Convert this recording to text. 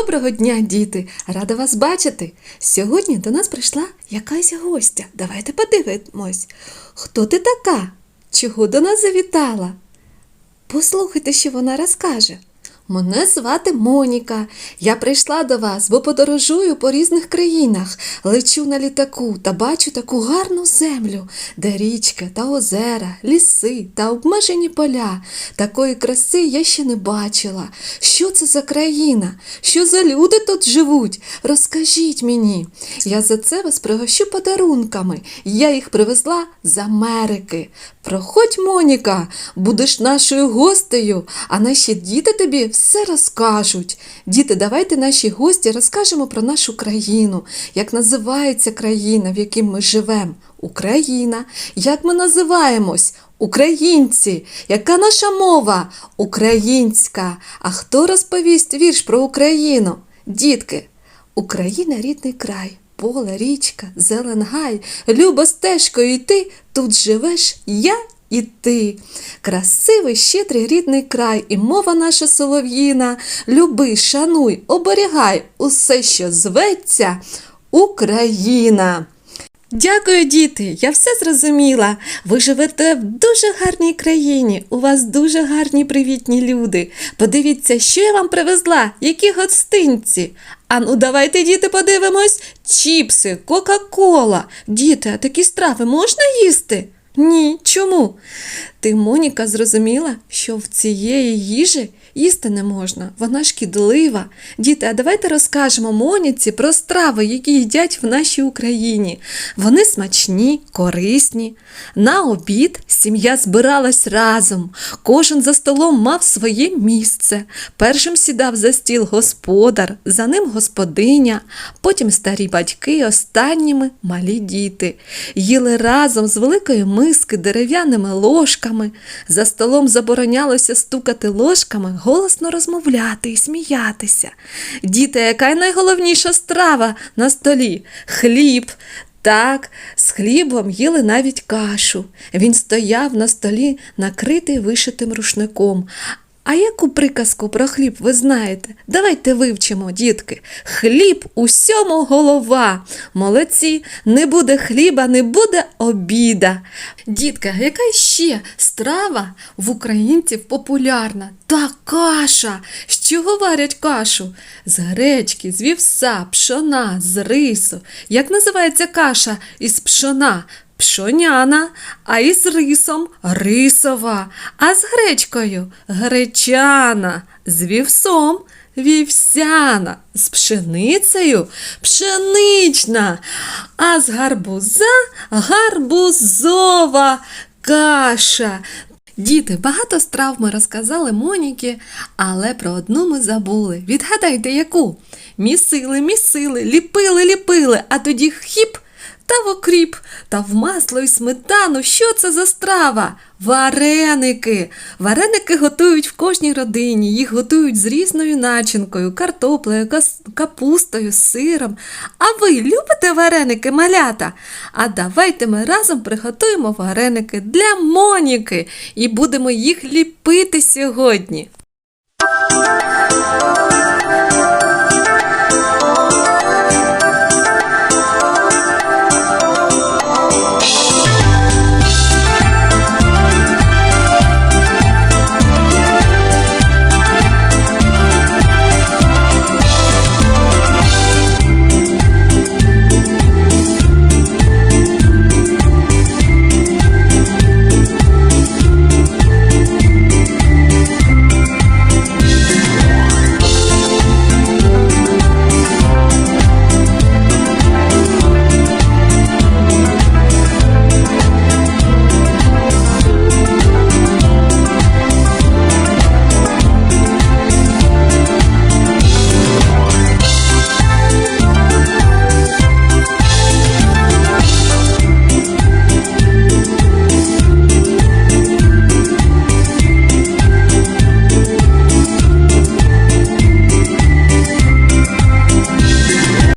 Доброго дня, діти! Рада вас бачити. Сьогодні до нас прийшла якась гостя. Давайте подивимось. Хто ти така? Чого до нас завітала? Послухайте, що вона розкаже. Мене звати Моніка. Я прийшла до вас, бо подорожую по різних країнах, лечу на літаку та бачу таку гарну землю, де річка та озера, ліси та обмежені поля. Такої краси я ще не бачила. Що це за країна? Що за люди тут живуть? Розкажіть мені. Я за це вас пригощу подарунками. Я їх привезла з Америки. Проходь, Моніка, будеш нашою гостею, а наші діти тобі все розкажуть. Діти, давайте наші гості розкажемо про нашу країну, як називається країна, в якій ми живемо. Україна. Як ми називаємось? Українці. Яка наша мова? Українська. А хто розповість вірш про Україну? Дітки, Україна рідний край. Поле, річка, зелен гай, любо стежкою йти, тут живеш я і ти. Красивий, щедрий рідний край, і мова наша солов'їна. Люби, шануй, оберігай усе, що зветься Україна. Дякую, діти, я все зрозуміла. Ви живете в дуже гарній країні, у вас дуже гарні привітні люди. Подивіться, що я вам привезла, які гостинці. А ну давайте, діти, подивимось. Чіпси, Кока-Кола. Діти, а такі страви можна їсти? Ні, чому? Ти, Моніка, зрозуміла, що в цієї їжі їсти не можна, вона шкідлива. Діти, а давайте розкажемо Моніці про страви, які їдять в нашій Україні. Вони смачні, корисні. На обід сім'я збиралась разом. Кожен за столом мав своє місце. Першим сідав за стіл господар, за ним господиня, потім старі батьки, останніми малі діти. Їли разом з великої миски дерев'яними ложками. За столом заборонялося стукати ложками, голосно розмовляти і сміятися. Діти, яка найголовніша страва на столі? Хліб. Так, з хлібом їли навіть кашу. Він стояв на столі, накритий вишитим рушником. А яку приказку про хліб ви знаєте? Давайте вивчимо, дітки. Хліб усьому голова. Молодці, не буде хліба, не буде обіда. Дітка, яка ще страва в українців популярна? Та каша. З чого варять кашу? З гречки, з вівса, пшона, з рису. Як називається каша із пшона? Пшоняна, а із рисом рисова, а з гречкою гречана, з вівсом вівсяна, з пшеницею пшенична, а з гарбуза гарбузова каша. Діти, багато страв ми розказали Моніки, але про одну ми забули. Відгадайте, яку? Місили, місили, ліпили, ліпили, а тоді хіп та в окріп, та в масло і сметану. Що це за страва? Вареники. Вареники готують в кожній родині. Їх готують з різною начинкою, картоплею, капустою, сиром. А ви любите вареники, малята? А давайте ми разом приготуємо вареники для Моніки і будемо їх ліпити сьогодні.